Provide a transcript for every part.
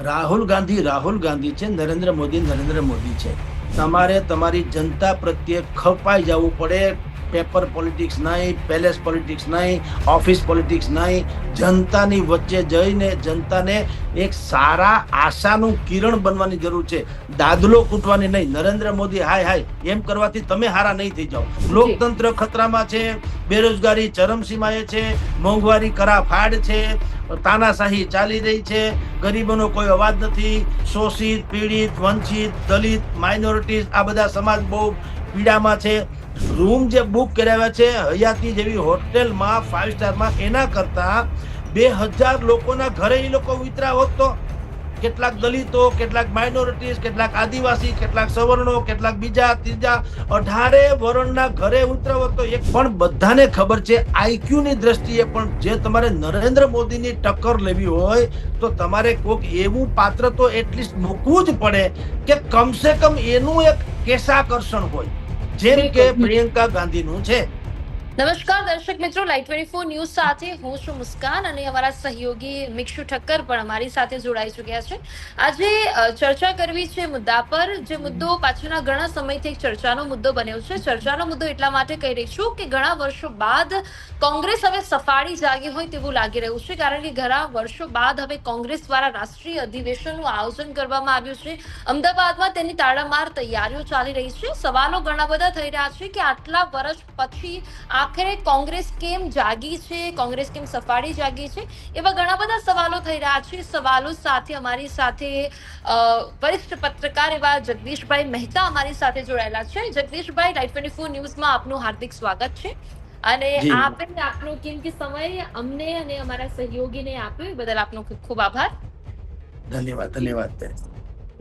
રાહુલ ગાંધી રાહુલ ગાંધી છે, નરેન્દ્ર મોદી નરેન્દ્ર મોદી છે. તમારે તમારી જનતા પ્રત્યે ખપાઈ જવું પડે પેપર પોલિટિક્સ નહીં પેલેસ પોલિટિક્સ નહીં ઓફિસ પોલિટિક્સ નહીં. જનતાની વચ્ચે જઈને જનતાને એક સારા આશાનું કિરણ બનવાની જરૂર છે. દાદલો કૂટવાની નહીં. નરેન્દ્ર મોદી હાય હાય એમ કરવાથી તમે હારા નહીં થઈ જાઓ. લોકતંત્ર ખતરામાં છે બેરોજગારી ચરમસીમાએ છે મોંઘવારી કરા ફાડ છે તાનાશાહી ચાલી રહી છે ગરીબોનો કોઈ અવાજ નથી શોષિત પીડિત વંચિત દલિત માઇનોરિટીઝ આ બધા સમાજ બહુ પીડામાં છે. રૂમ જે બુક કરાવ્યા છે, હયાતી જેવી હોટેલમાં ફાઇવ સ્ટારમાં એના કરતા બે હજાર લોકોના ઘરે એ લોકો વિતરા હોત. તો કેટલાક દલિતો, કેટલાક માઇનોરિટીઝ કેટલાક આદિવાસી, કેટલાક સવર્ણો, કેટલાક બીજા, ત્રીજા, અઢારે વર્ણના ઘરે ઉતરવો તો એક પણ બધાને ખબર છે આઈક્યુની દ્રષ્ટિએ પણ જે તમારે નરેન્દ્ર મોદીની ટક્કર લેવી હોય, તો તમારે કોઈક એવું પાત્ર તો એટલીસ્ટ મૂકવું જ પડે કે કમસે કમ એનું એક કેશાકર્ષણ હોય. જેમ કે પ્રિયંકા ગાંધીનું છે. નમસ્કાર, દર્શક મિત્રો લાઈટ ટ્વેન્ટી ફોર ન્યૂઝ સાથે હું છું મુસ્કાન અને અમારા સહયોગી મિક્ષુ ઠક્કર પણ અમારી સાથે જોડાઈ ચૂક્યા છે. આજે ચર્ચા કરવી છે મુદ્દા પર, જે મુદ્દો પાછળના ઘણા સમયથી ચર્ચાનો મુદ્દો બન્યો છે. ચર્ચાનો મુદ્દો એટલા માટે કહી રહી છું કે ઘણા વર્ષો બાદ કોંગ્રેસ હવે સફાળી જાગી હોય તેવું લાગી રહ્યું છે, કારણ કે ઘણા વર્ષો બાદ હવે કોંગ્રેસ દ્વારા રાષ્ટ્રીય અધિવેશનનું આયોજન કરવામાં આવ્યું છે. અમદાવાદમાં તેની તાળામાર તૈયારીઓ ચાલી રહી છે. સવાલો ઘણા બધા થઈ રહ્યા છે કે આટલા વર્ષ પછી આખરે કોંગ્રેસ કેમ જાગી છે કોંગ્રેસ કેમ સફાળી જાગી છે એવા ઘણા બધા સવાલો થઈ રહ્યા છે. સવાલો સાથે અમારી સાથે વરિષ્ઠ પત્રકાર એવા જગદીશભાઈ મહેતા અમારી સાથે જોડાયેલા છે. જગદીશભાઈ લાઈટ ટ્વેન્ટી ફોર ન્યૂઝમાં આપનું હાર્દિક સ્વાગત છે. અને. આપે આપનો કિંમતી સમય અમને અને અમારા સહયોગીને આપ્યો એ બદલ આપનો ખૂબ ખૂબ આભાર. ધન્યવાદ ધન્યવાદ.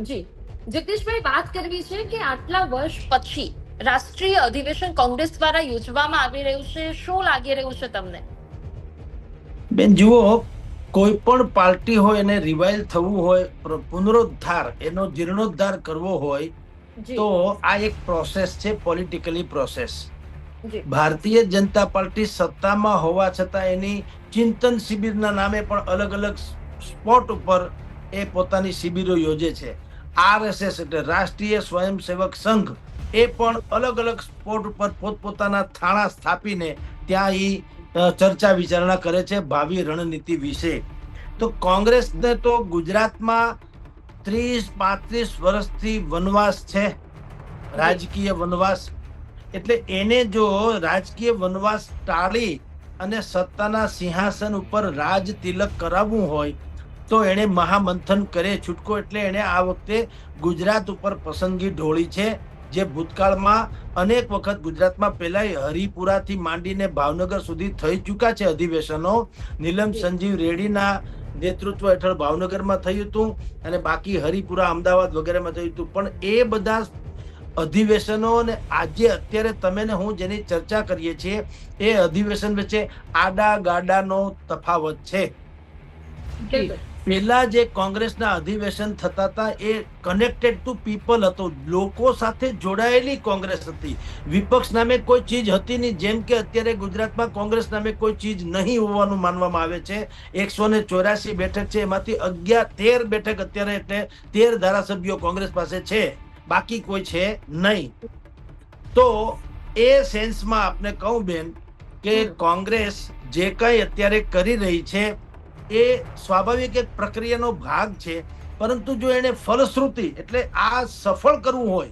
જી. જગદીશભાઈ વાત કરવી છે કે આટલા વર્ષ પછી રાષ્ટ્રીય અધિવેશન કોંગ્રેસ દ્વારા યોજવામાં આવી રહ્યું છે. શું લાગી રહ્યું છે તમને? બેન જુઓ કોઈ પણ પાર્ટી હોય એને રિવાઇલ થવું હોય પુનરોદ્ધાર એનો જીર્ણોદ્ધાર કરવો હોય તો આ એક પ્રોસેસ છે politically process Bharatiya Janata party સત્તામાં હોવા છતાં એની ચિંતન શિબિરના નામે પણ અલગ અલગ સ્પોટ ઉપર એ પોતાની શિબિરો યોજે છે. આરએસએસ એટલે રાષ્ટ્રીય સ્વયંસેવક સંઘ. એ પણ અલગ અલગ સ્પોટ ઉપર પોતપોતાના થાણા સ્થાપીને ત્યાં એ ચર્ચા વિચારણા કરે છે ભાવિ રણનીતિ વિશે. તો કોંગ્રેસને તો ગુજરાતમાં ત્રીસ પાંત્રીસ વર્ષથી વનવાસ છે, રાજકીય વનવાસ. એટલે એને જો રાજકીય વનવાસ ટાળી અને સત્તાના સિંહાસન ઉપર રાજ તિલક કરાવવું હોય, તો એણે મહામંથન કરે, છૂટકો એટલે એણે આ વખતે ગુજરાત ઉપર પસંદગી ઢોળી છે. જે ભૂતકાળમાં અનેક વખત ગુજરાતમાં પહેલા હરિપુરાથી માંડીને ભાવનગર સુધી થઈ ચૂક્યા છે અધિવેશનો. નીલમ સંજીવ રેડીના નેતૃત્વ હેઠળ ભાવનગરમાં થયું હતું અને બાકી હરિપુરા અમદાવાદ વગેરેમાં થયું હતું. પણ એ બધા અધિવેશનો અને આજે અત્યારે તમે ને હું જેની ચર્ચા કરીએ છીએ એ અધિવેશન વચ્ચે આડા ગાડાનો તફાવત છે. પહેલા જે કોંગ્રેસના અધિવેશન થતા હતા એ કનેક્ટેડ ટુ પીપલ હતો. લોકો સાથે જોડાયેલી કોંગ્રેસ હતી. વિપક્ષ નામે કોઈ ચીજ હતી નહીં જેમ કે અત્યારે ગુજરાતમાં કોંગ્રેસ નામે કોઈ ચીજ નહીં હોવાનું માનવામાં આવે છે. એકસો ને ચોરાસી બેઠક છે એમાંથી અગિયાર તેર બેઠક અત્યારે એટલે તેર ધારાસભ્યો કોંગ્રેસ પાસે છે. બાકી કોઈ છે નહીં. તો એ સેન્સમાં આપને કહું બેન કે કોંગ્રેસ જે કંઈ અત્યારે કરી રહી છે એ સ્વાભાવિક એક પ્રક્રિયાનો ભાગ છે, પરંતુ જો એને ફલશ્રુતિ એટલે આ સફળ કરવું હોય,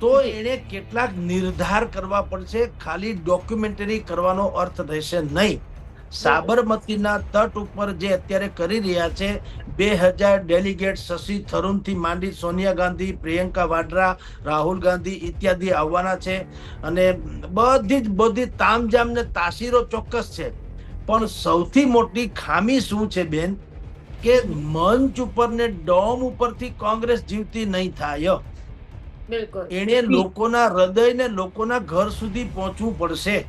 તો એને કેટલાક નિર્ધાર કરવા પડશે, ખાલી ડોક્યુમેન્ટરી કરવાનો અર્થ રહેશે નહીં. સાબરમતીના તટ ઉપર જે અત્યારે કરી રહ્યા છે, બે હજાર ડેલિગેટ શશી થરૂનથી માંડી સોનિયા ગાંધી, પ્રિયંકા વાડ્રા, રાહુલ ગાંધી ઇત્યાદિ આવવાના છે, અને બધી જ બધી તામજામ ને તાસીરો ચોક્કસ છે. પણ સૌથી મોટી ખામી શું છે બેન? કે મંચ ઉપર ને ડોમ ઉપરથી કોંગ્રેસ જીવતી નહીં થાય. બિલકુલ. એને લોકોના હૃદય ને લોકોના ઘર સુધી પહોંચવું પડશે.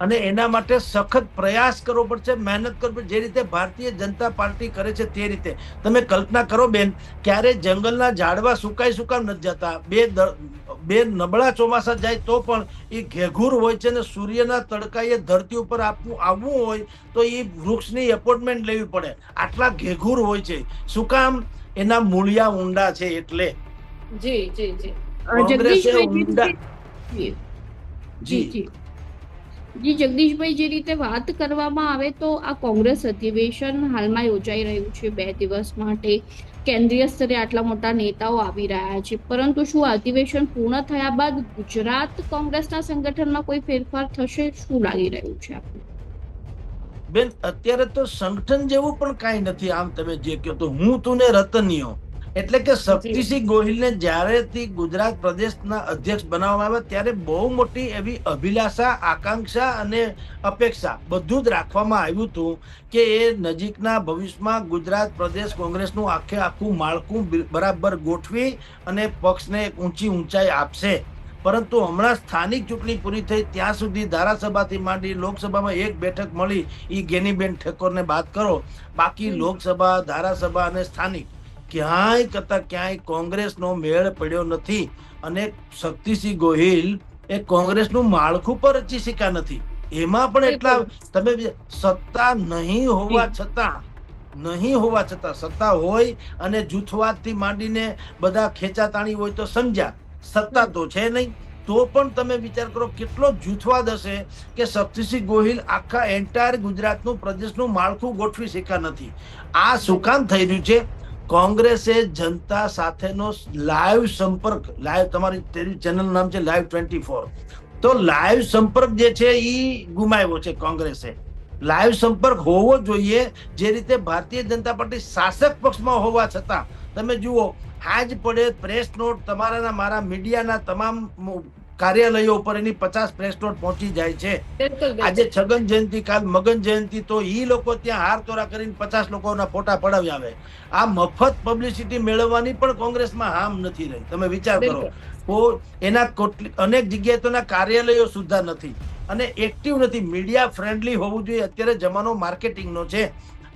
અને એના માટે સખત પ્રયાસ કરવો પડશે મહેનત કરવી પડશે. જે રીતે ભારતીય જનતા પાર્ટી કરે છે તે રીતે. તમે કલ્પના કરો બેન ક્યારે જંગલના ઝાડવા સુકાઈ સુકામ નથી જતા. બે બે નબળા ચોમાસા જાય તો પણ એ ઘેઘૂર હોય છે ને સૂર્યના તડકાએ ધરતી ઉપર આપવું આવવું હોય તો એ વૃક્ષની એપોઇન્ટમેન્ટ લેવી પડે. આટલા ઘેઘૂર હોય છે. શું કામ એના મૂળિયા ઊંડા છે એટલે. જી જી જી. કોંગ્રેસે ઊંડા જી. જી. જી, જગદીશભાઈ, જે રીતે વાત કરવામાં આવે તો આ કોંગ્રેસ અધિવેશન હાલમાં યોજાઈ રહ્યું છે. બે દિવસ માટે કેન્દ્રીય સ્તરે આટલા મોટા નેતાઓ આવી રહ્યા છે. પરંતુ શું અધિવેશન પૂર્ણ થયા બાદ ગુજરાત કોંગ્રેસના સંગઠનમાં કોઈ ફેરફાર થશે? શું લાગી રહ્યું છે બેન, અત્યારે તો સંગઠન જેવું પણ કાંઈ નથી. આમ તમે જે કહો તો હું તું ને રતનિયો એટલે કે શક્તિસિંહ ગોહિલને જ્યારેથી ગુજરાત પ્રદેશના અધ્યક્ષ બનાવવામાં આવ્યા ત્યારે બહુ મોટી એવી અભિલાષા આકાંક્ષા અને અપેક્ષા બધું જ રાખવામાં આવ્યું હતું કે એ નજીકના ભવિષ્યમાં ગુજરાત પ્રદેશ કોંગ્રેસનું આખે આખું માળખું બરાબર ગોઠવી અને પક્ષને ઊંચી ઊંચાઈ આપશે. પરંતુ હમણાં સ્થાનિક ચૂંટણી પૂરી થઈ ત્યાં સુધી ધારાસભાથી માંડી લોકસભામાં એક બેઠક મળી એ ગેનીબેન ઠેકોરને બાદ કરો. બાકી લોકસભા ધારાસભા અને સ્થાનિક ક્યાંય કરતા ક્યાંય કોંગ્રેસનો મેળ પડ્યો નથી અને શક્તિસિંહ ગોહિલ એ કોંગ્રેસનું માળખું પર રચી શક્યા નથી. એમાં પણ એટલા તમે સત્તા નહીં હોવા છતાં નહીં હોવા છતાં સત્તા હોય અને જૂથવાદથી માંડીને બધા ખેંચાતાણી હોય તો સમજ્યા. સત્તા તો છે નહીં તો પણ તમે વિચાર કરો કેટલો જૂથવાદ હશે કે શક્તિસિંહ ગોહિલ આખા એન્ટાયર ગુજરાતનું પ્રદેશનું માળખું ગોઠવી શક્યા નથી. આ શું કામ થઈ રહ્યું છે? કોંગ્રેસે જનતા સાથેનો લાઈવ સંપર્ક, લાઈવ તમારી ચેનલ નામ છે લાઈવ ટ્વેન્ટી ફોર. તો લાઈવ સંપર્ક જે છે એ ગુમાવ્યો છે કોંગ્રેસે. લાઈવ સંપર્ક હોવો જોઈએ જે રીતે ભારતીય જનતા પાર્ટી શાસક પક્ષમાં હોવા છતાં, તમે જુઓ, આજ પડે પ્રેસ નોટ તમારાના, મારા મીડિયાના તમામ કાર્યાલયો ઉપર એની પચાસ પ્રેસ નોટ પહોંચી જાય છે. આજે છગન જયંતિ કાલ મગન જયંતિ તો ઈ લોકો ત્યાં હાર તોરા કરીને પચાસ લોકોના ફોટા પડાવી આવે. આ મફત પબ્લિસિટી મેળવવાની પણ કોંગ્રેસમાં હામ નથી રહી. તમે વિચાર કરો. તો એના અનેક જગ્યાએ તો કાર્યાલયો સુદ્ધા નથી. અને એક્ટિવ નથી. મીડિયા ફ્રેન્ડલી હોવું જોઈએ. અત્યારે જમાનો માર્કેટિંગનો છે.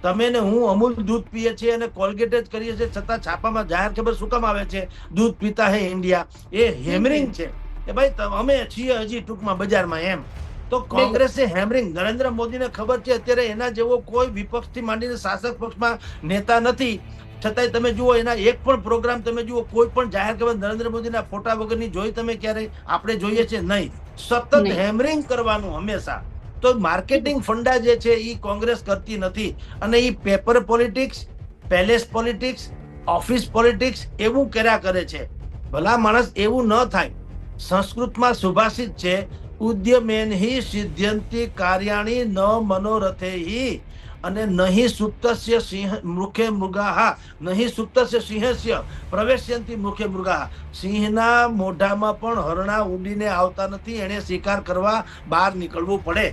તમે ને હું અમૂલ દૂધ પીએ છીએ અને કોલગેટ જ કરીએ છીએ છતાં છાપામાં જાહેર ખબર શું કામ આવે છે? દૂધ પીતા હે ઇન્ડિયા. એ હેમરિંગ છે. કે ભાઈ અમે છીએ હજી ટૂંકમાં બજારમાં એમ. તો કોંગ્રેસે હેમરિંગ નરેન્દ્ર મોદીને ખબર છે અત્યારે એના જેવો કોઈ વિપક્ષથી માંડીને શાસક પક્ષમાં નેતા નથી. છતાંય તમે જુઓ એના એક પણ પ્રોગ્રામ તમે જુઓ કોઈ પણ જાહેર કરવા નરેન્દ્ર મોદીના ફોટા વગરની જોઈ તમે ક્યારે આપણે જોઈએ છે નહીં. સતત હેમરિંગ કરવાનું હંમેશા. તો માર્કેટિંગ ફંડા જે છે એ કોંગ્રેસ કરતી નથી. અને એ paper politics palace politics office politics એવું કર્યા કરે છે. ભલા માણસ એવું ન થાય. સંસ્કૃતમાં સુભાષિત છે ઉદ્યમેન હિ સિદ્ધ્યંતિ કાર્યાણી ન મનોરથે હિ અને નહીં સુપ્તસ્ય સિંહ મુખે મૃગાહા. નહીં સુપ્તસ્ય સિંહસ્ય પ્રવેશ્યંતિ મુખે મૃગાહા. સિંહના મોઢામાં પણ હરણા ઉડીને આવતા નથી એને શિકાર કરવા બહાર નીકળવું પડે.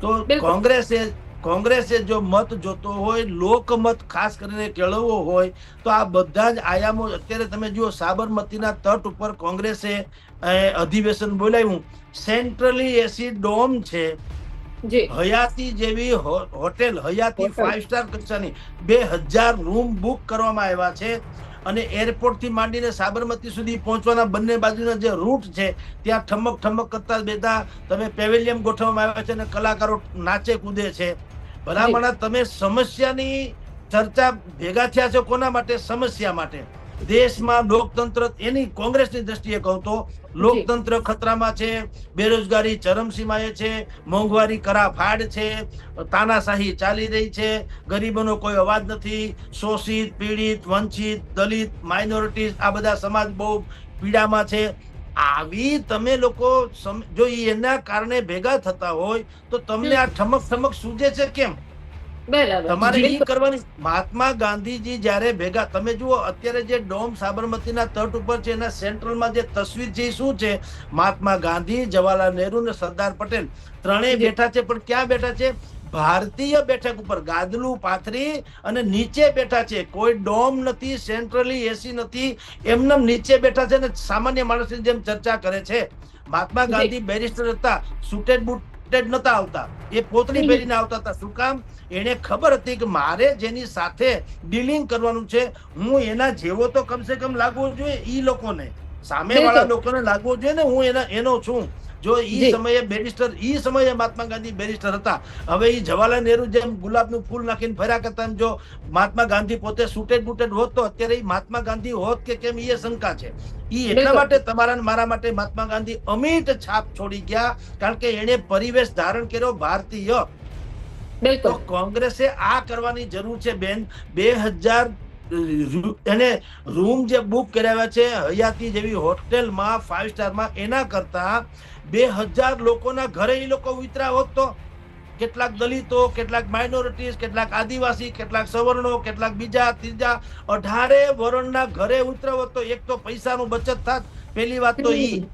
તો કોંગ્રેસે કોંગ્રેસે જો મત જોતો હોય લોકમત ખાસ કરીને કેળવવો હોય તો આ બધા જ આયામો અત્યારે તમે જુઓ સાબરમતીના તટ ઉપર કોંગ્રેસે અધિવેશન બોલાવ્યું. સેન્ટ્રલી એસી ડોમ છે. જી. હયાતી જેવી હોટેલ હયાતી. ફાઈવ સ્ટાર કક્ષાની. બે હજાર રૂમ બુક કરવામાં આવ્યા છે. અને એરપોર્ટથી માંડીને સાબરમતી સુધી પહોંચવાના બંને બાજુના જે રૂટ છે ત્યાં ઠમક ઠમક કરતા બેતા તમે પેવેલિયમ ગોઠવવામાં આવ્યા છે અને કલાકારો નાચે કૂદે છે. ભલામણા તમે સમસ્યાની ચર્ચા ભેગા થયા છો કોના માટે? સમસ્યા માટે. દેશમાં લોકતંત્ર એની કોંગ્રેસની દ્રષ્ટિએ કહું તો લોકતંત્ર ખતરામાં છે બેરોજગારી ચરમસીમાએ છે મોંઘવારી કરાફાડ છે તાનાશાહી ચાલી રહી છે ગરીબોનો કોઈ અવાજ નથી શોષિત પીડિત વંચિત દલિત માઇનોરિટીઝ આ બધા સમાજ બહુ પીડામાં છે. આવી તમે લોકો જો એના કારણે ભેગા થતા હોય તો તમને આ ઠમક ઠમક સૂજે છે કેમ? તમારે એ કરવાની મહાત્મા ગાંધીજી જયારે ભેગા તમે જુઓ અત્યારે જે ડોમ સાબરમતીના તટ ઉપર છે એના સેન્ટ્રલમાં જે તસવીર છે શું છે? મહાત્મા ગાંધી જવાહરલાલ નહેરુ ને સરદાર પટેલ ત્રણેય બેઠા છે પણ ક્યાં બેઠા છે? ભારતીય બેઠક ઉપર ગાદલું પાથરી અને નીચે બેઠા છે. કોઈ ડોમ નથી સેન્ટ્રલી એસી નથી એમને નીચે બેઠા છે ને સામાન્ય માણસની જેમ ચર્ચા કરે છે. મહાત્મા ગાંધી બેરિસ્ટર હતા સુટેડ બુટ જ નતા આવતા. એ પોતળી પહેરીને આવતા હતા. શું કામ? એને ખબર હતી કે મારે જેની સાથે ડીલિંગ કરવાનું છે હું એના જેવો તો કમસે કમ લાગવો જોઈએ ઈ લોકોને. સામે વાળા લોકોને લાગવો જોઈએ ને હું એના એનો છું. જો ઈ સમયે બેરિસ્ટર ઈ સમયે મહાત્મા ગાંધી બેરિસ્ટર હતા. હવે ઈ જવાહરલાલ નહેરુ જેમ ગુલાબનું ફૂલ નાખીને ફર્યા કરતા જો મહાત્મા ગાંધી પોતે સુટેડ બુટેડ હોત તો અત્યારે ઈ મહાત્મા ગાંધી હોત કે કેમ એ શંકા છે. ઈ એટલા માટે તમારા મારા માટે મહાત્મા ગાંધી અમિત છાપ છોડી ગયા કારણ કે એણે પરિવેશ ધારણ કર્યો ભારતીય. તો કોંગ્રેસે આ કરવાની જરૂર છે બેન. બે હજાર એને રૂમ જે બુક કરાવ્યા છે હયાતી જેવી હોટેલમાં ફાઈવ સ્ટારમાં એના કરતા બે હજાર લોકોના ઘરે એ લોકો ઉતર્યા હોત તો? કેટલાક દલિતો કેટલાક માઇનોરિટીઝ કેટલાક આદિવાસી કેટલાક સવર્ણો કેટલાક બીજા ત્રીજા અઢારે વર્ણના ઘરે ઉતર્યા હોત તો એક તો પૈસાનું બચત થાત. પહેલી વાત તો ઈ.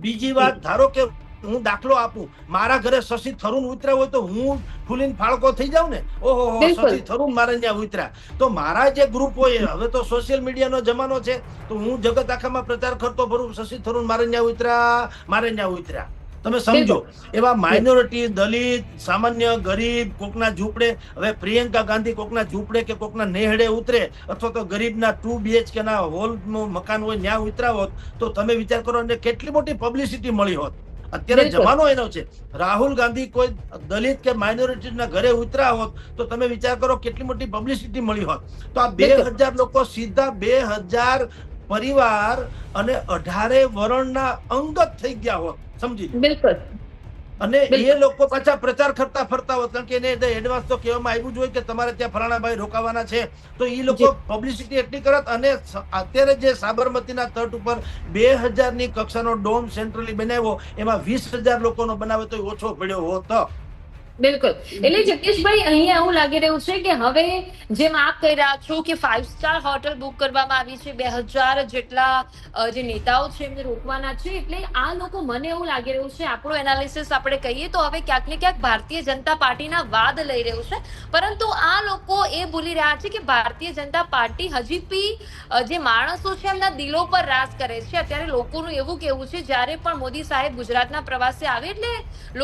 બીજી વાત ધારો કે હું દાખલો આપું. મારા ઘરે શશી થરૂન ઉતર્યા હોય તો હું ફૂલીને ફાળકો થઈ જાઉં ને? ઓહો શશી થરૂન મારે ત્યાં ઉતર્યા. તો મારા જે ગ્રુપ હોય હવે તો સોશિયલ મીડિયાનો જમાનો છે તો હું જગત આખામાં પ્રચાર કરતો ભરું શશી થરૂન મારે ત્યાં ઉતર્યા મારે ત્યાં ઉતર્યા. તમે સમજો એવા માઇનોરિટી દલિત સામાન્ય ગરીબ કોકના ઝૂંપડે હવે પ્રિયંકા ગાંધી કોકના ઝૂંપડે કે કોકના નેહડે ઉતરે અથવા તો ગરીબના ટુ બીએચકે ના હોલનું મકાન હોય ત્યાં ઉતરા હોત તો તમે વિચાર કરો ને કેટલી મોટી પબ્લિસિટી મળી હોત. અત્યારે જમાનો એનો છે. રાહુલ ગાંધી કોઈ દલિત કે માઇનોરિટી ના ઘરે ઉતરા હોત તો તમે વિચાર કરો કેટલી મોટી પબ્લિસિટી મળી હોત. તો આ બે હજાર લોકો સીધા બે હજાર પરિવાર અને અઢારે વરણના અંગત થઈ ગયા હોત. સમજી બિલકુલ. અને એ લોકો પાછા પ્રચાર કરતા ફરતા હોત કારણ કે એને એડવાન્સ તો કહેવામાં આવ્યું જ હોય કે તમારે ત્યાં ફલાણાભાઈ રોકાવાના છે. તો એ લોકો પબ્લિસિટી એટલી કરત અને અત્યારે જે સાબરમતીના તટ ઉપર બે હજારની કક્ષાનો ડોમ સેન્ટ્રલી બનાવ્યો એમાં વીસ હજાર લોકોનો બનાવે તો ઓછો પડ્યો હોત. બિલકુલ. એટલે જગદીશભાઈ અહીંયા એવું લાગી રહ્યું છે કે હવે જેમ આપ કહી રહ્યા છો કે ફાઇવ સ્ટાર હોટલ બુક કરવામાં આવી છે બે હજાર જેટલા જે નેતાઓ છે એમને રોકવાના છે એટલે આ લોકો મને એવું લાગી રહ્યું છે આપણું એનાલિસિસ આપણે કહીએ તો હવે ક્યાંક ને ક્યાંક ભારતીય જનતા પાર્ટીના વાદ લઈ રહ્યું છે. પરંતુ આ લોકો એ ભૂલી રહ્યા છે કે ભારતીય જનતા પાર્ટી હજી બી જે માણસો છે એમના દિલો પર રાજ કરે છે. અત્યારે લોકોનું એવું કેવું છે જ્યારે પણ મોદી સાહેબ ગુજરાતના પ્રવાસે આવે એટલે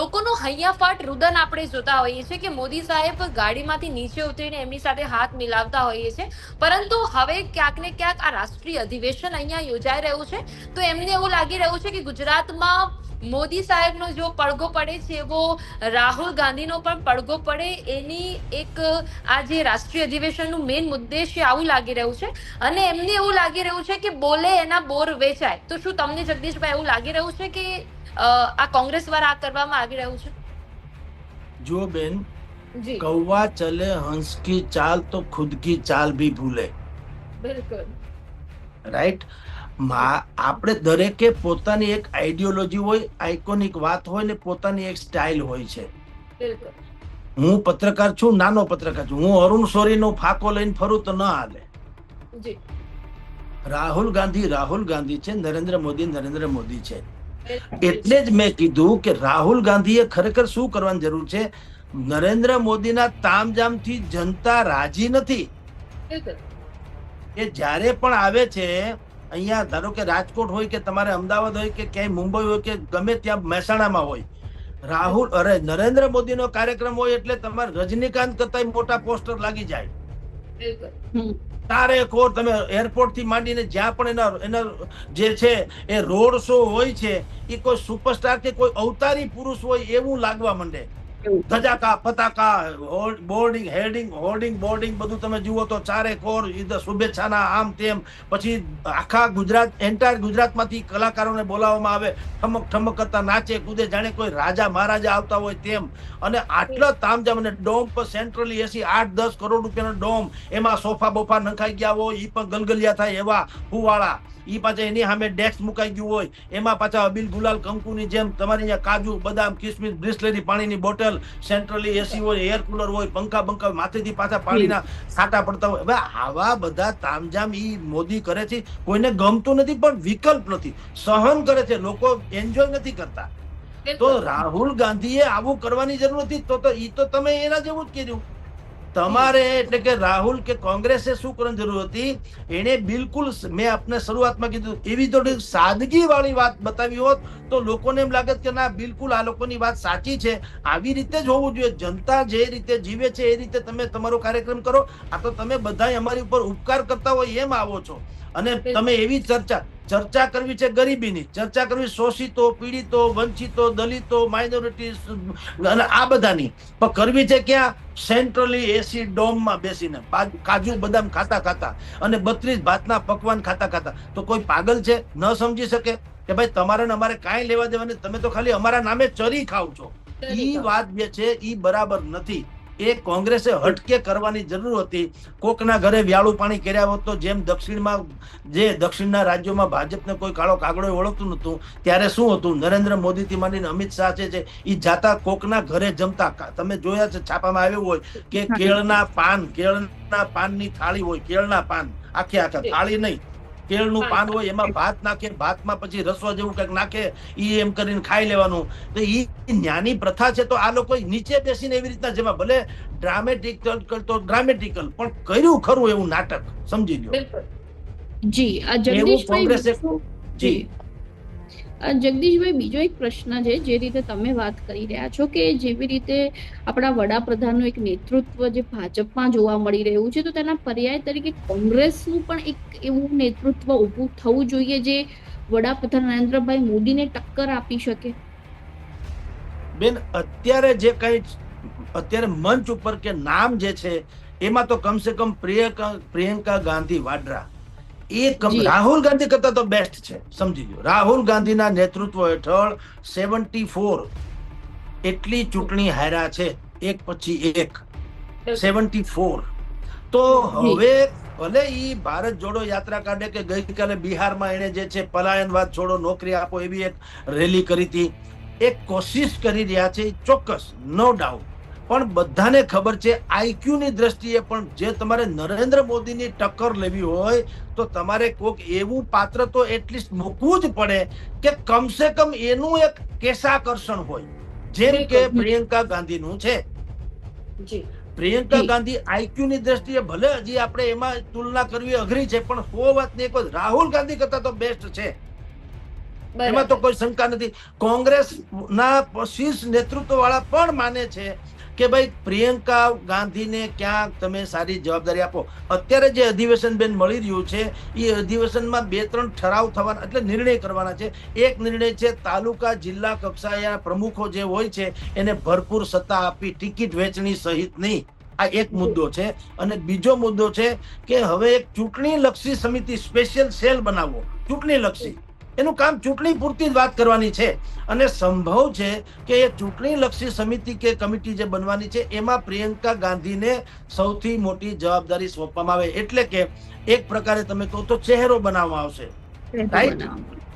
લોકોનું હૈયાફાટ રુદન આપણે જોતા હોઈએ છીએ કે મોદી સાહેબ ગાડીમાંથી નીચે ઉતરીને એમની સાથે હાથ મિલાવતા હોઈએ છીએ. પરંતુ હવે ક્યાંક ને ક્યાંક આ રાષ્ટ્રીય અધિવેશન અહીંયા યોજાઈ રહ્યું છે. તો એમને એવું લાગી રહ્યું છે કે ગુજરાતમાં મોદી સાહેબનો જો પડઘો પડે છે, એવો રાહુલ ગાંધીનો પણ પડઘો પડે, એની એક આ જે રાષ્ટ્રીય અધિવેશનનું મેઇન મુદ્દેશ્ય આવું લાગી રહ્યું છે. અને એમને એવું લાગી રહ્યું છે કે બોલે એના બોર વેચાય. તો શું તમને જગદીશભાઈ એવું લાગી રહ્યું છે કે આ કોંગ્રેસ દ્વારા આ કરવામાં આવી રહ્યું છે? જો બેન કૌવા ચલે હંસ કી ચાલ તો ખુદ કી ચાલ ભી ભૂલે. બિલકુલ. રાઈટ આપણે દરેકે પોતાની એક આઈડિયોલોજી હોય આઇકોનિક વાત હોય ને પોતાની એક સ્ટાઇલ હોય છે. હું પત્રકાર છું નાનો પત્રકાર છું. હું અરુણ સોરી નો ફાકો લઈને ફરું તો ન હાલે. રાહુલ ગાંધી રાહુલ ગાંધી છે નરેન્દ્ર મોદી નરેન્દ્ર મોદી છે. એટલે જ મેં કીધું કે રાહુલ ગાંધીએ ખરેખર શું કરવાની જરૂર છે? નરેન્દ્ર મોદીના તામજામથી જનતા રાજી નથી. એ જ્યારે પણ આવે છે અહીંયા ધારો કે રાજકોટ હોય કે તમારે અમદાવાદ હોય કે ક્યાંય મુંબઈ હોય કે ગમે ત્યાં મહેસાણામાં હોય રાહુલ અરે નરેન્દ્ર મોદીનો કાર્યક્રમ હોય એટલે તમારે રજનીકાંત કરતા મોટા પોસ્ટર લાગી જાય. કોર તમે એરપોર્ટથી માંડીને જ્યાં પણ એના એના જે છે, એ રોડ શો હોય છે, એ કોઈ સુપરસ્ટાર કે કોઈ અવતારી પુરુષ હોય એવું લાગવા માંડે. ધજાકા, પતાકા બોર્ડિંગ હેડિંગ હોર્ડિંગ બોર્ડિંગ બધું તમે જુઓ તો ચારે કોર શુભેચ્છાના આમ તેમ. પછી આખા ગુજરાત એન્ટાયર ગુજરાતમાંથી કલાકારોને બોલાવવામાં આવે. ઠમક ઠમક કરતા નાચે, કૂદે, જાણે કોઈ રાજા મહારાજા આવતા હોય તેમ. અને આટલા તામજામ અને ડોમ પર સેન્ટ્રલી એસી આઠ, દસ કરોડ રૂપિયાનો ડોમ, એમાં સોફા બોફા નખાઈ ગયા હોય એ પણ ગલગલિયા થાય એવા ફુવાળા. ઈ પાછા એની સામે ડેસ્ક મુકાઈ ગયું હોય. એમાં પાછા અબિલ ગુલાલ કંકુની જેમ તમારી અહીંયા કાજુ, બદામ, કિસમિસ, બ્રિસ્લેરી પાણીની બોટલ સેન્ટ્રલી એસી હોય એર કુલર હોય પંખા બંખા માથેથી પાછા પાણીના સાટા પડતા હોય. હવે આવા બધા તામજામ ઈ મોદી કરે છે કોઈને ગમતું નથી પણ વિકલ્પ નથી. સહન કરે છે. લોકો એન્જોય નથી કરતા. તો રાહુલ ગાંધીએ આવું કરવાની જરૂર નથી. તો તો ઈ તો તમે એના જેવું જ કર્યું. તમારે એટલે કે રાહુલ કે કોંગ્રેસે શું કરવાની જરૂર હતી? એને બિલકુલ મેં આપને શરૂઆતમાં કીધું એવી થોડી સાદગી વાળી વાત બતાવી હોત તો લોકોને એમ લાગત કે ના બિલકુલ આ લોકોની વાત સાચી છે. આવી રીતે જ હોવું જોઈએ. જનતા જે રીતે જીવે છે એ રીતે તમે તમારો કાર્યક્રમ કરો. આ તો તમે બધા અમારી ઉપર ઉપકાર કરતા હોય એમ આવો છો. અને તમે એવી ચર્ચા ચર્ચા કરવી છે ગરીબીની ચર્ચા કરવી શોષિતો પીડિતો વંચિતો દલિતો માઇનોરિટી અને આ બધાની. પણ કરવી છે ક્યાં? સેન્ટ્રલી એસી ડોમમાં બેસીને કાજુ બદામ ખાતા ખાતા અને બત્રીસ ભાતના પકવાન ખાતા ખાતા. તો કોઈ પાગલ છે? ન સમજી શકે? કે ભાઈ તમારે ને અમારે કાંઈ લેવા દેવાની તમે તો ખાલી અમારા નામે ચરી ખાવ છો. એ વાત જે છે એ બરાબર નથી. એ કોંગ્રેસે હટકે કરવાની જરૂર હતી. કોકના ઘરે વ્યાળું પાણી કર્યા હોત તો જેમ દક્ષિણમાં જે દક્ષિણના રાજ્યોમાં ભાજપને કોઈ કાળો કાગડો ઓળખતું નતું ત્યારે શું હતું? નરેન્દ્ર મોદીથી માંડીને અમિત શાહ છે એ જાતા કોકના ઘરે જમતા. તમે જોયા છે છાપામાં આવ્યું હોય કે કેળના પાન કેળના પાનની થાળી હોય કેળના પાન. આખે આખા થાળી નહીં. કેળનું પાન હોય એમાં ભાત નાખે ભાતમાં પછી રસવા જેવું કંઈક નાખે ઈ એમ કરીને ખાઈ લેવાનું. તો ઈ જ્ઞાની પ્રથા છે તો આ લોકો નીચે બેસીને એવી રીતના જેમાં ભલે ડ્રામેટિકલ તો ડ્રામેટિકલ પણ કર્યું ખરું એવું નાટક સમજી લો જી જગદીશભાઈ કોંગ્રેસે- જી. જગદીશભાઈ, બીજો એક પ્રશ્ન છે જે રીતે તમે વાત કરી રહ્યા છો કે જેવી રીતે આપણા વડાપ્રધાનનું એક નેતૃત્વ જે ભાજપમાં જોવા મળી રહ્યું છે, તો તેના પર્યાય તરીકે કોંગ્રેસનું પણ એક એવું નેતૃત્વ ઊભું થવું જોઈએ જે વડાપ્રધાન નરેન્દ્રભાઈ મોદીને ટક્કર આપી શકે? બેન, અત્યારે જે કઈ અત્યારે મંચ ઉપર કે નામ જે છે, એમાં તો કમસે કમ પ્રિયંકા પ્રિયંકા ગાંધી વાડરા. એ રાહુલ ગાંધી કરતા તો બેસ્ટ છે. સમજી ગયો. રાહુલ ગાંધીના નેતૃત્વ હેઠળ સેવન્ટી ફોર એટલી ચૂંટણી હાર્યા છે. એક પછી એક. સેવન્ટી ફોર તો હવે ભલે ઈ ભારત જોડો યાત્રા કાઢે કે ગઈકાલે બિહારમાં એને જે છે પલાયનવાદ છોડો નોકરી આપો એવી એક રેલી કરી હતી. એક કોશિશ કરી રહ્યા છે ચોક્કસ નો ડાઉટ પણ બધાને ખબર છે આઈક્યુ ની દ્રષ્ટિએ પણ જે તમારે નરેન્દ્ર મોદીની ટક્કર લેવી હોય તો તમારે કોઈક એવું પાત્ર તો એટલીસ્ટ મૂકવું જ પડે કે કમસે કમ એનું એક કેસાકર્ષણ હોય. જેમ કે પ્રિયંકા ગાંધીનું છે. પ્રિયંકા ગાંધી આઈક્યુ ની દ્રષ્ટિએ ભલે હજી આપણે એમાં તુલના કરવી અઘરી છે પણ સો વાતની એક રાહુલ ગાંધી કરતા તો બેસ્ટ છે. એમાં તો કોઈ શંકા નથી. કોંગ્રેસ ના શીર્ષ નેતૃત્વ વાળા પણ માને છે કે ભાઈ પ્રિયંકા ગાંધીને ક્યાંક તમે સારી જવાબદારી આપો? અત્યારે જે અધિવેશન બેન મળી રહ્યું છે એ અધિવેશનમાં બે ત્રણ ઠરાવ થવાના, એટલે નિર્ણય કરવાના છે. એક નિર્ણય છે, તાલુકા જિલ્લા કક્ષાના પ્રમુખો જે હોય છે, એને ભરપૂર સત્તા આપી, ટિકિટ વેચણી સહિત નહીં. આ એક મુદ્દો છે. અને બીજો મુદ્દો છે કે હવે એક ચૂંટણી લક્ષી સમિતિ સ્પેશિયલ સેલ બનાવવો. ચૂંટણી લક્ષી એનું કામ ચૂંટણી પૂરતી જ વાત કરવાની છે. અને સંભવ છે કે એ ચૂંટણી લક્ષી સમિતિ કે કમિટી જે બનવાની છે એમાં પ્રિયંકા ગાંધીને સૌથી મોટી જવાબદારી સોંપવામાં આવે. એટલે કે એક પ્રકારે તમે કહો તો ચહેરો બનાવવામાં આવશે. રાઈટ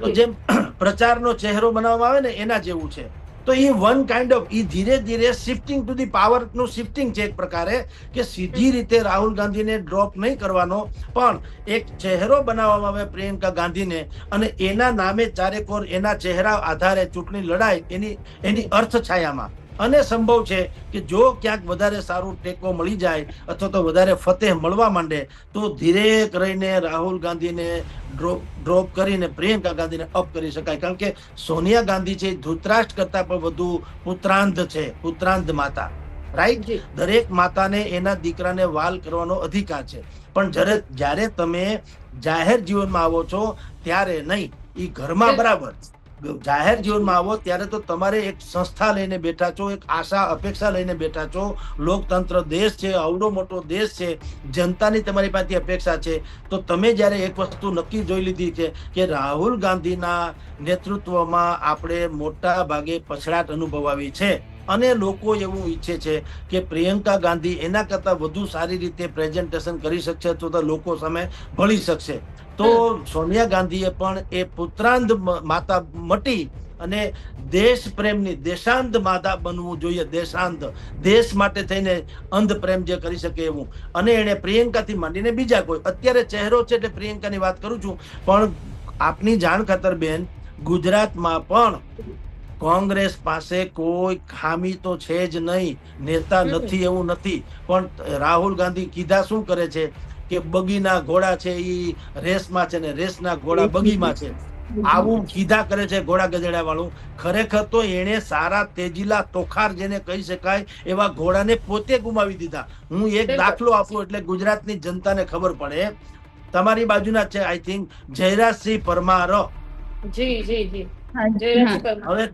તો જેમ પ્રચારનો ચહેરો બનાવવામાં આવે ને એના જેવું છે. તો એ વન કાઇન્ડ ઓફ એ ધીરે ધીરે શિફ્ટિંગ ટુ ધી પાવરનું શિફ્ટિંગ છે એક પ્રકારે, કે સીધી રીતે રાહુલ ગાંધીને ડ્રોપ નહીં કરવાનો, પણ એક ચહેરો બનાવવામાં આવે પ્રિયંકા ગાંધીને, અને એના નામે ચારેકોર એના ચહેરા આધારે ચૂંટણી લડાય, એની એની અર્થ છાયામાં અને સંભવ છે કે જો ક્યાંક વધારે સારું ટેકો મળી જાય અથવા તો વધારે ફતેહ મળવા માંડે તો ધીરે કરીને રાહુલ ગાંધીને ડ્રોપ ડ્રોપ કરીને પ્રિયંકા ગાંધીને અપ કરી શકાય. કારણ કે સોનિયા ગાંધી છે ધૃતરાષ્ટ્ર કરતા પણ વધુ પુત્રાંધ છે પુત્રાંધ માતા. રાઈટ દરેક માતાને એના દીકરાને વાલ કરવાનો અધિકાર છે. પણ જ્યારે જ્યારે તમે જાહેર જીવનમાં આવો છો ત્યારે નહીં. એ ઘરમાં બરાબર. જાહેર જીવનમાં આવો, ત્યારે તો તમારે એક સંસ્થા લઈને બેઠા છો, એક આશા, અપેક્ષા લઈને બેઠા છો. લોકતંત્ર દેશ છે અવડો મોટો દેશ છે, જનતાની તમારી પાસે અપેક્ષા છે. તો તમે જ્યારે એક વસ્તુ નક્કી જોઈ લીધી છે કે રાહુલ ગાંધીના નેતૃત્વમાં આપણે મોટા ભાગે પછડાટ અનુભવાવી છે અને લોકો એવું ઈચ્છે છે કે પ્રિયંકા ગાંધી એના કરતા વધુ સારી રીતે પ્રેઝન્ટેશન કરી શકશે તો લોકો સામે ભળી શકશે. તો સોનિયા ગાંધીએ પણ એ પુત્રાંધ માતા મટી અને દેશ પ્રેમની દેશાંત માતા બનવું જોઈએ દેશાંત દેશ માટે થઈને અંધ પ્રેમ જે કરી શકે એવું. અને એને પ્રિયંકાથી માંડીને બીજા કોઈ. અત્યારે ચહેરો છે એટલે પ્રિયંકાની વાત કરું છું. પણ આપની જાણ ખાતર બેન, ગુજરાતમાં પણ કોંગ્રેસ પાસે કોઈ ખામી તો છે જ નહીં. નેતા નથી એવું નથી. પણ રાહુલ ગાંધી કીધા શું કરે છે? કે બગીના ઘોડા છે એ રેસમાં છે ને રેસના ઘોડા બગીમાં છે. આવું કીધા કરે છે ઘોડા ગધેડા વાળું ખરેખર તો એણે સારા તેજીલા તોખાર જેને કહી શકાય એવા ઘોડાને પોતે ગુમાવી દીધા. હું એક દાખલો આપું એટલે ગુજરાતની જનતાને ખબર પડે. તમારી બાજુના છે આઈ થિંક જયરાજસિંહ પરમાર. જી જી જી. હવે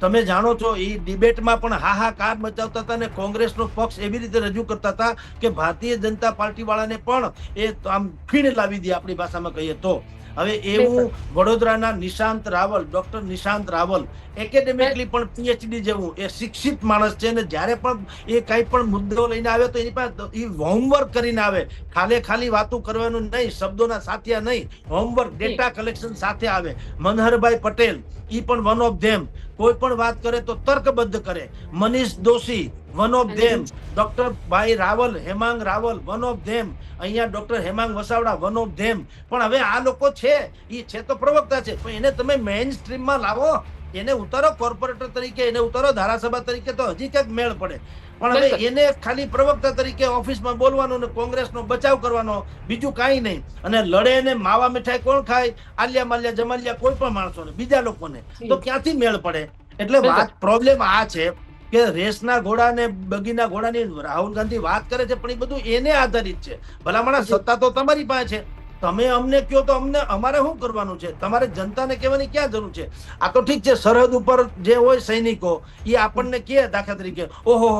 તમે જાણો છો એ ડિબેટમાં પણ હાહાકાર મચાવતા હતા અને કોંગ્રેસનો પક્ષ એવી રીતે રજૂ કરતા હતા કે ભારતીય જનતા પાર્ટી વાળાને પણ એ આમ ફીણ લાવી દે આપણી ભાષામાં કહીએ તો. હવે એવું વડોદરાના નિશાંત રાવલ ડોક્ટર નિશાંત રાવલ એકેડેમિકલી પણ પીએચડી જેવું એ શિક્ષિત માણસ છે ને જ્યારે પણ એ કઈ પણ મુદ્દો લઈને આવે તો એની પાસે એ હોમવર્ક કરીને આવે. ખાલી ખાલી વાતો કરવાનું નહીં શબ્દોના સાથિયા નહીં હોમવર્ક ડેટા કલેક્શન સાથે આવે. મનહરભાઈ પટેલ ઈ પણ વન ઓફ ધેમ કોઈ પણ વાત કરે તો તર્કબદ્ધ કરે. Manish Doshi one of them doctor ભાઈ Raval Hemang Raval one of them અહીંયા doctor Hemang Vasavada one of them પણ હવે આ લોકો છે એ છે તો પ્રવક્તા છે પણ એને તમે મેઇન સ્ટ્રીમમાં લાવો એને ઉતારો કોર્પોરેટર તરીકે એને ઉતારો ધારાસભા તરીકે તો હજી ક્યાંક મેળ પડે. પણ હવે એને ખાલી પ્રવક્તા તરીકે ઓફિસમાં બોલવાનું ને કોંગ્રેસનો બચાવ કરવાનો બીજું કાંઈ નહીં. અને લડે ને માવા મીઠાઈ કોણ ખાય? આલિયા માલિયા જમાલિયા કોઈ પણ માણસોને બીજા લોકોને. તો ક્યાંથી મેળ પડે? એટલે વાત પ્રોબ્લેમ આ છે કે રેસના ઘોડા ને બગીના ઘોડાની રાહુલ ગાંધી વાત કરે છે પણ એ બધું એને આધારિત છે. ભલામણા સત્તા તો તમારી પાસે છે. તમે અમને કયો તો અમને અમારે શું કરવાનું છે? તમારે જનતાને કહેવાની ક્યાં જરૂર છે? આ તો ઠીક છે સરહદ ઉપર જે હોય સૈનિકો એ આપણને કહે દાખલા તરીકે ઓહો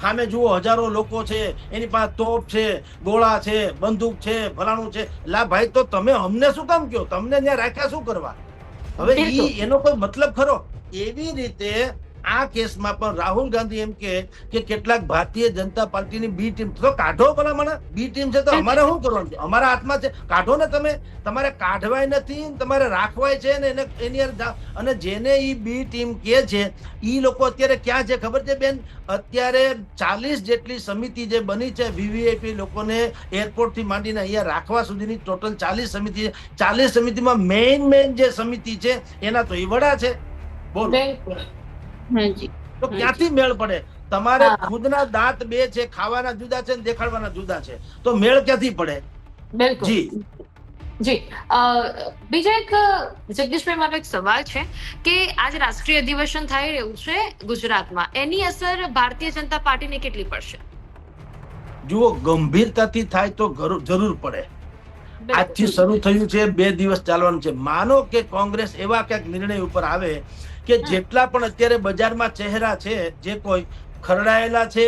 સામે જુઓ હજારો લોકો છે એની પાસે તોપ છે ગોળા છે બંદૂક છે ફલાણું છે. લા ભાઈ તો તમે અમને શું કામ કયો? તમને ત્યાં રાખ્યા શું કરવા? હવે. એનો કોઈ મતલબ ખરો? એવી રીતે આ કેસમાં પણ રાહુલ ગાંધી એમ કે કેટલાક ભારતીય જનતા પાર્ટીની બી ટીમ, તો કાઢો ભલા મને. બી ટીમ છે તો અમારે શું કરવાનું અમારા હાથમાં છે. કાઢો ને તમે. તમારે કાઢવાય નથી તમારે રાખવાય છે ને એને અને જેને એ બી ટીમ કે છે એ લોકો અત્યારે ક્યાં છે ખબર છે બેન? અત્યારે ચાલીસ જેટલી સમિતિ જે બની છે વીવીઆઈપી લોકોને એરપોર્ટથી માંડીને અહીંયા રાખવા સુધીની ટોટલ ચાલીસ સમિતિ ચાલીસ સમિતિમાં મેઇન મેઇન જે સમિતિ છે, એના તો ઈ વડા છે. બોલો. તો ક્યાંથી મેળ પડે? તમારે ખુદના દાંત બે છે ખાવાના જુદા છે દેખાડવાના જુદા છે. તો મેળ ક્યાંથી પડે? બિલકુલ. જી. જી. બીજા એક જગદીશભાઈ મારો એક સવાલ છે કે આજ રાષ્ટ્રીય અધિવેશન થઈ રહ્યું છે ગુજરાતમાં. એની અસર ભારતીય જનતા પાર્ટીને કેટલી પડશે? જુઓ ગંભીરતાથી થાય તો જરૂર પડે. આજથી શરૂ થયું છે બે દિવસ ચાલવાનું છે. માનો કે કોંગ્રેસ એવા ક્યાંક નિર્ણય ઉપર આવે કે જેટલા પણ અત્યારે બજારમાં ચહેરા છે જે કોઈ ખરડાયેલા છે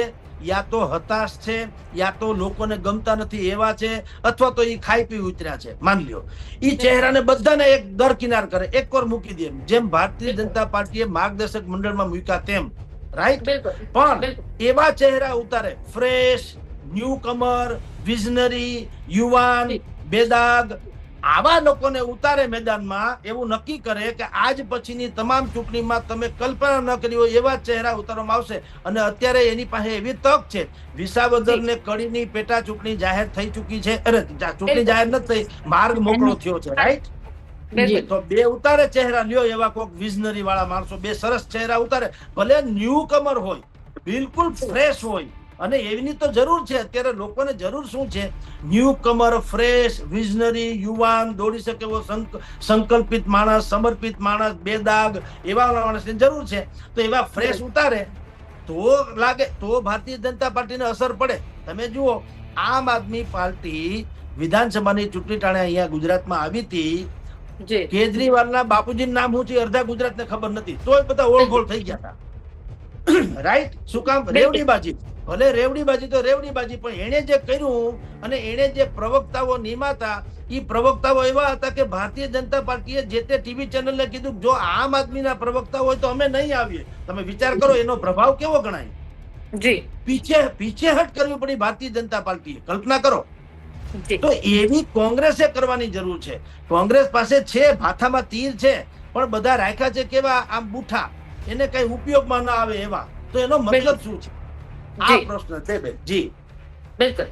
યા તો હતાશ છે યા તો લોકોને ગમતા નથી એવા છે અથવા તો એ ખાઈ પી ઉતર્યા છે. માન લ્યો. એ ચહેરાને બધાને એક દરકિનાર કરે. એક વાર મૂકી દે જેમ ભારતીય જનતા પાર્ટીએ માર્ગદર્શક મંડળમાં મૂક્યા તેમ. રાઈટ પણ એવા ચહેરા ઉતારે. ફ્રેશ ન્યૂ કમર વિઝનરી યુવાન બેદાગ આવા લોકોને ઉતારે મેદાનમાં એવું નક્કી કરે કે આજ પછીની તમામ ચૂંટણીમાં તમે કલ્પના ન કરી હોય એવા ચહેરા ઉતારવામાં આવશે. અને અત્યારે એની પાસે એવી તક છે. વિસાવદરને કડીની પેટા ચૂંટણી જાહેર થઈ ચૂકી છે. અરે ચૂંટણી જાહેર નથી થઈ. માર્ગ મોકળો થયો છે રાઈટ તો બે ઉતારે ચહેરા લ્યો એવા કોક વિઝનરી વાળા માણસો. બે સરસ ચહેરા ઉતારે. ભલે ન્યૂ કમર હોય બિલકુલ ફ્રેશ હોય અને એની તો જરૂર છે. અત્યારે લોકોને જરૂર શું છે? ન્યૂ કમર ફ્રેશ વિઝનરી યુવાન દોડી શકે એવો સંકલ્પિત માણસ સમર્પિત માણસ બેદાગ એવા માણસની જરૂર છે. તો એવા ફ્રેશ ઉતારે તો લાગે તો ભારતીય જનતા પાર્ટીને અસર પડે. તમે જુઓ આમ આદમી પાર્ટી વિધાનસભાની ચૂંટણી ટાણે અહીંયા ગુજરાતમાં આવી હતી. કેજરીવાલના બાપુજીનું નામ હું છે? અડધા ગુજરાતને ખબર નથી તોય બધા ઓળઘોળ થઈ ગયા હતા. રાઈટ શું કામ? રેવડીબાજી ભલે રેવડીબાજી તો રેવડીબાજી પણ એણે જે કર્યું અને એણે જે પ્રવક્તાઓ નિમાતા એ પ્રવક્તાઓ એવા હતા કે ભારતીય જનતા પાર્ટીએ જે તે ટીવી ચેનલને કીધું જો આમ આદમીના પ્રવક્તા હોય તો અમે નહીં આવીએ. તમે વિચાર કરો એનો પ્રભાવ કેવો ગણાય? જી. પીછે પીછેહટ કરવી પડી ભારતીય જનતા પાર્ટીએ. કલ્પના કરો. તો એવી કોંગ્રેસે કરવાની જરૂર છે. કોંગ્રેસ પાસે છે ભાથામાં તીર છે પણ બધા રાખ્યા છે કેવા? આમ બુઠા. એને કઈ ઉપયોગમાં ના આવે એવા. તો એનો મતલબ શું છે? આ પ્રશ્ન છે બેન જી. બિલકુલ.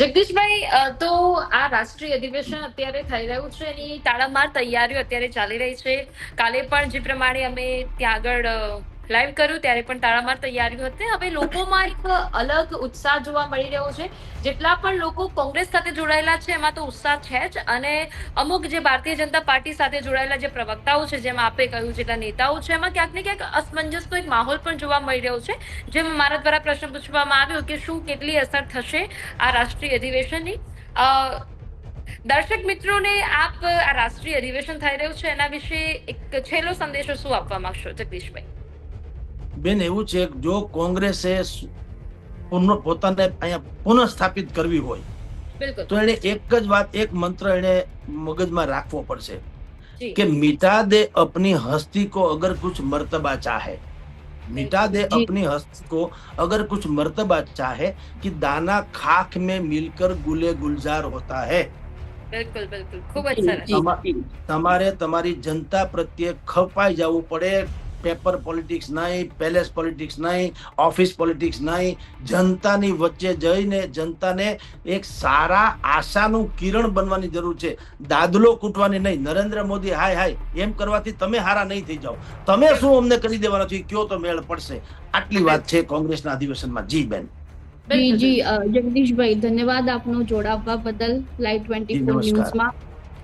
જગદીશભાઈ તો આ રાષ્ટ્રીય અધિવેશન અત્યારે થઈ રહ્યું છે એની તાળામાર તૈયારીઓ અત્યારે ચાલી રહી છે. કાલે પણ જે પ્રમાણે અમે ત્યાં આગળ લાઈવ કર્યું ત્યારે પણ તાળામાર તૈયારીઓ હતી. હવે લોકોમાં એક અલગ ઉત્સાહ જોવા મળી રહ્યો છે. જેટલા પણ લોકો કોંગ્રેસ સાથે જોડાયેલા છે, એમાં તો ઉત્સાહ છે જ. અને અમુક જે ભારતીય જનતા પાર્ટી સાથે જોડાયેલા જે પ્રવક્તાઓ છે, જેમ આપે કહ્યું જેટલા નેતાઓ છે, એમાં ક્યાંક ને ક્યાંક અસમંજસનો એક માહોલ પણ જોવા મળી રહ્યો છે. જેમ મારા દ્વારા પ્રશ્ન પૂછવામાં આવ્યો કે શું કેટલી અસર થશે આ રાષ્ટ્રીય અધિવેશનની? દર્શક મિત્રોને આપ આ રાષ્ટ્રીય અધિવેશન થઈ રહ્યું છે, એના વિશે એક છેલ્લો સંદેશો શું આપવા માંગશો, જગદીશભાઈ? બેન એવું છે કે જો કોંગ્રેસે સ- પુનઃ પોતાને અહીંયા પુનઃ સ્થાપિત કરવી હોય બિલકુલ તો એને એક જ વાત એક મંત્ર એને મગજમાં રાખવો પડશે જી कि मिटा दे अपनी हस्ती को अगर कुछ मर्तबा चाहे मिटा दे जी। अपनी हस्ती को अगर कुछ मर्तबा चाहे कि दाना खाक में मिलकर गुले गुलजार होता है બિલકુલ બિલકુલ ખૂબ જ સરસ જી, તમા- જી. તમારે તમારી જનતા પ્રત્યે ખપાઈ જવું પડે પેપર પોલિટિક્સ નહીં પેલેસ પોલિટિક્સ નહીં ઓફિસ પોલિટિક્સ નહીં. જનતાની વચ્ચે જઈને જનતાને એક સારા આશાનું કિરણ બનવાની જરૂર છે. દાદલો કૂટવાની નહીં. નરેન્દ્ર મોદી હાય હાય એમ કરવાથી તમે હારા નહીં થઈ જાઓ. તમે શું અમને કરી દેવાના છો? કયો તો મેળ પડશે. આટલી વાત છે કોંગ્રેસના અધિવેશનમાં. જી બેન. જી. જગદીશભાઈ ધન્યવાદ આપનો જોડાવવા બદલ. લાઈવ ટ્વેન્ટી ફોર ન્યૂઝમાં.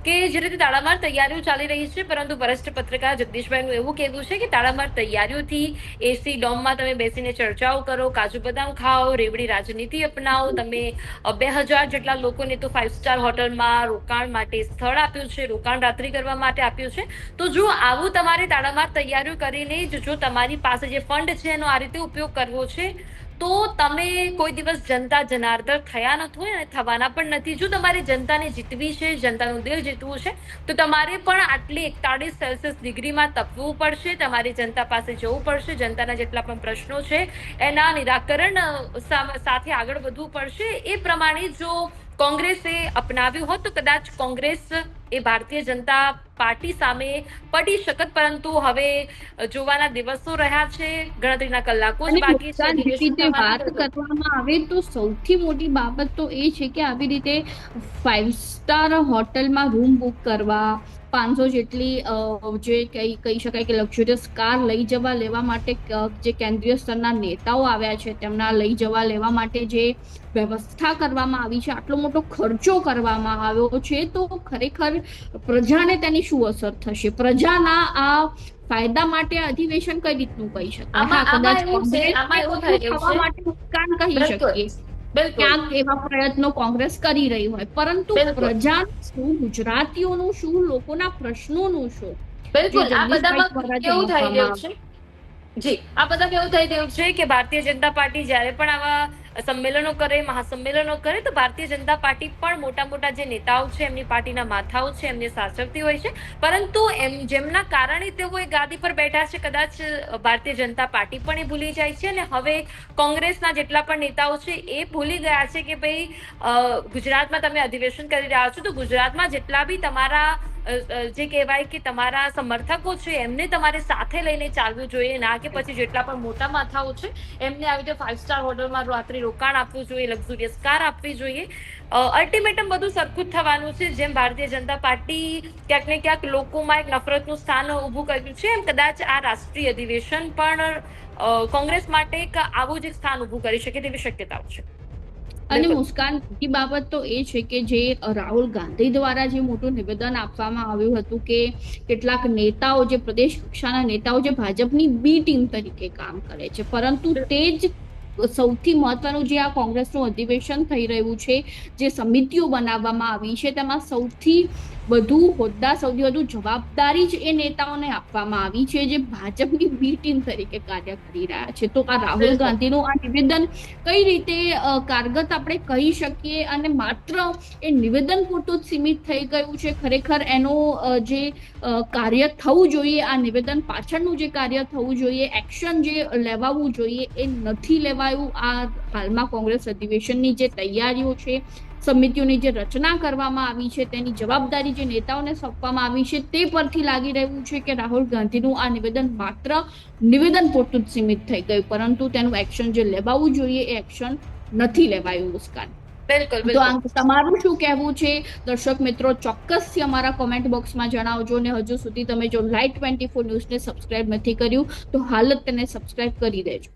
કે જે રીતે તાળામાર તૈયારીઓ ચાલી રહી છે, પરંતુ વરિષ્ઠ પત્રકાર જગદીશભાઈનું એવું કહેવું છે કે તાળામાર તૈયારીઓથી એસી ડોમમાં તમે બેસીને ચર્ચાઓ કરો, કાજુ બદામ ખાઓ, રેવડી રાજનીતિ અપનાવો, તમે બે હજાર જેટલા લોકોને તો ફાઇવ સ્ટાર હોટલમાં રોકાણ માટે સ્થળ આપ્યું છે, રોકાણ રાત્રિ કરવા માટે આપ્યું છે, તો જો આવું તમારે તાળામાર તૈયારીઓ કરીને જ જો તમારી પાસે જે ફંડ છે, એનો આ રીતે ઉપયોગ કરવો છે તો તમે કોઈ દિવસ જનતા જનાર્દન થયા નથી અને થવાના પણ નથી. જો તમારે જનતાને જીતવી છે, જનતાનું દિલ જીતવું છે, તો તમારે પણ આટલી એકતાળીસ સેલ્સિયસ ડિગ્રીમાં તપવું પડશે, તમારે જનતા પાસે જવું પડશે, જનતાના જેટલા પણ પ્રશ્નો છે, એના નિરાકરણ સાથે આગળ વધવું પડશે. એ પ્રમાણે જો કોંગ્રેસે અપનાવ્યું હોત તો કદાચ કોંગ્રેસ એ ભારતીય જનતા પાર્ટી સામે પડી શકત પરંતુ હવે જોવાના દિવસો રહ્યા છે ગણતરીના કલાકો જ બાકી છે રીતે વાત કરવામાં આવે તો સૌથી મોટી બાબત તો એ છે કે આવી રીતે ફાઇવ સ્ટાર હોટલમાં રૂમ બુક કરવા પાંચસો જેટલી જે કઈ કહી શકાય કે લક્ઝુરિયસ કાર લઈ જવા લેવા માટે જે કેન્દ્રીય સ્તરના નેતાઓ આવ્યા છે તેમના લઈ જવા લેવા માટે જે વ્યવસ્થા કરવામાં આવી છે આટલો મોટો ખર્ચો કરવામાં આવ્યો છે તો ખરેખર પ્રજાને તેની શું અસર થશે? પ્રજાના આ ફાયદા માટે અધિવેશન કઈ રીતનું કહી શકાય? કદાચ. માટે નુકસાન કહી શકીએ. ક્યાંક એવા પ્રયત્નો કોંગ્રેસ કરી રહી હોય. પરંતુ પ્રજા શું ગુજરાતીઓનું શું લોકોના પ્રશ્નોનું શું? બિલકુલ. આ બધામાં કેવું થઈ રહ્યું છે? જી આ બધા કેવું થઈ રહ્યું છે કે ભારતીય જનતા પાર્ટી જ્યારે પણ આવા સંમેલનો કરે, મહાસંમેલનો કરે, તો ભારતીય જનતા પાર્ટી પણ મોટા મોટા જે નેતાઓ છે, એમની પાર્ટીના માથાઓ છે, એમને સાચવતી હોય છે. પરંતુ એમ, જેમના કારણે તેઓ એ ગાદી પર બેઠા છે, કદાચ ભારતીય જનતા પાર્ટી પણ એ ભૂલી જાય છે અને હવે કોંગ્રેસના જેટલા પણ નેતાઓ છે, એ ભૂલી ગયા છે કે ભાઈ ગુજરાતમાં તમે અધિવેશન કરી રહ્યા છો, તો ગુજરાતમાં જેટલા બી તમારા જે કહેવાય કે તમારા સમર્થકો છે, એમને તમારે સાથે લઈને ચાલવું જોઈએ, ના કે પછી જેટલા પણ મોટા માથાઓ છે, એમને આવી રીતે ફાઇવ સ્ટાર હોટલમાં રાત્રિ રોકાણ આપવું જોઈએ લક્ઝુરિયસ કાર આપવી જોઈએ. અલ્ટિમેટમ બધું સરખું જ થવાનું છે, જેમ ભારતીય જનતા પાર્ટી ક્યાંક ને ક્યાંક લોકોમાં એક નફરતનું સ્થાન ઊભું કર્યું છે, એમ કદાચ આ રાષ્ટ્રીય અધિવેશન પણ કોંગ્રેસ માટે એક આવું જ એક સ્થાન ઊભું કરી શકે તેવી શક્યતાઓ છે. અને. મુસ્કાન બીજી બાબત તો એ છે કે જે રાહુલ ગાંધી દ્વારા જે મોટું નિવેદન આપવામાં આવ્યું હતું કે કેટલાક નેતાઓ જે પ્રદેશ કક્ષાના નેતાઓ જે ભાજપની બી ટીમ તરીકે કામ કરે છે પરંતુ તે જ સૌથી મહત્વનું જે આ કોંગ્રેસનું અધિવેશન થઈ રહ્યું છે જે સમિતિઓ બનાવવામાં આવી છે તેમાં સૌથી વધુ હોદ્દા સૌથી વધુ જવાબદારી જ એ નેતાઓને આપવામાં આવી છે જે ભાજપની બી ટીમ તરીકે કાર્ય કરી રહ્યા છે. તો આ રાહુલ ગાંધીનું આ નિવેદન કઈ રીતે કારગત આપણે કહી શકીએ? અને માત્ર એ નિવેદન પૂરતું જ સીમિત થઈ ગયું છે? ખરેખર એનું જે કાર્ય થવું જોઈએ આ નિવેદન પાછળનું જે કાર્ય થવું જોઈએ એક્શન જે લેવાવું જોઈએ એ નથી લેવાયું. આ હાલમાં કોંગ્રેસ અધિવેશનની જે તૈયારીઓ છે સમિતિઓની જે રચના કરવામાં આવી છે તેની જવાબદારી જે નેતાઓને સોંપવામાં આવી છે તે પરથી લાગી રહ્યું છે કે રાહુલ ગાંધીનું આ નિવેદન માત્ર નિવેદન પૂરતું જ સીમિત થઈ ગયું. પરંતુ તેનું એક્શન જે લેવાવું જોઈએ એ એક્શન નથી લેવાયું મુસ્કાન. બિલકુલ તો તમારું શું કહેવું છે? દર્શક મિત્રો ચોક્કસથી અમારા કોમેન્ટ બોક્સમાં જણાવજો ને હજુ સુધી તમે જો લાઈટ ટ્વેન્ટી ફોર ન્યૂઝને સબસ્ક્રાઇબ નથી કર્યું તો હાલ જ તેને સબસ્ક્રાઇબ કરી દેજો.